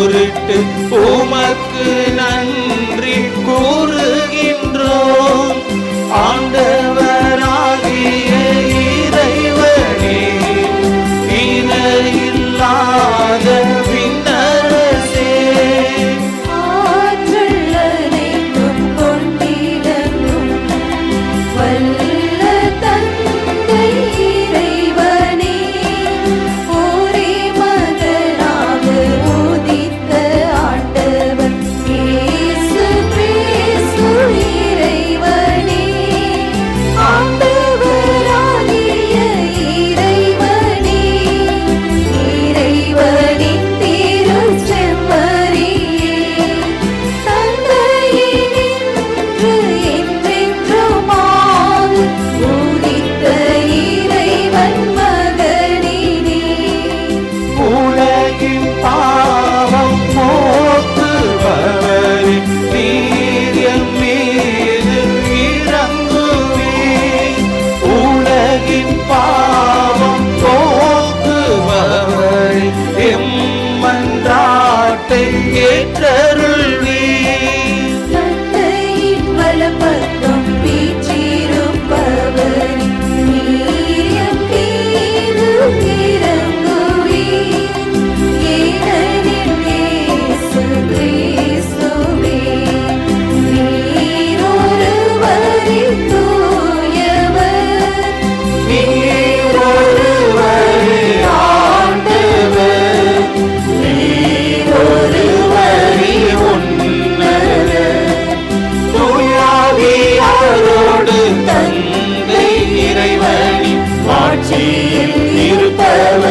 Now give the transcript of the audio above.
பொருட்டு உமக்கு நன்றி கூ எம்மன்றாட்டை ஏற்றருள்வே தந்தையின் நீ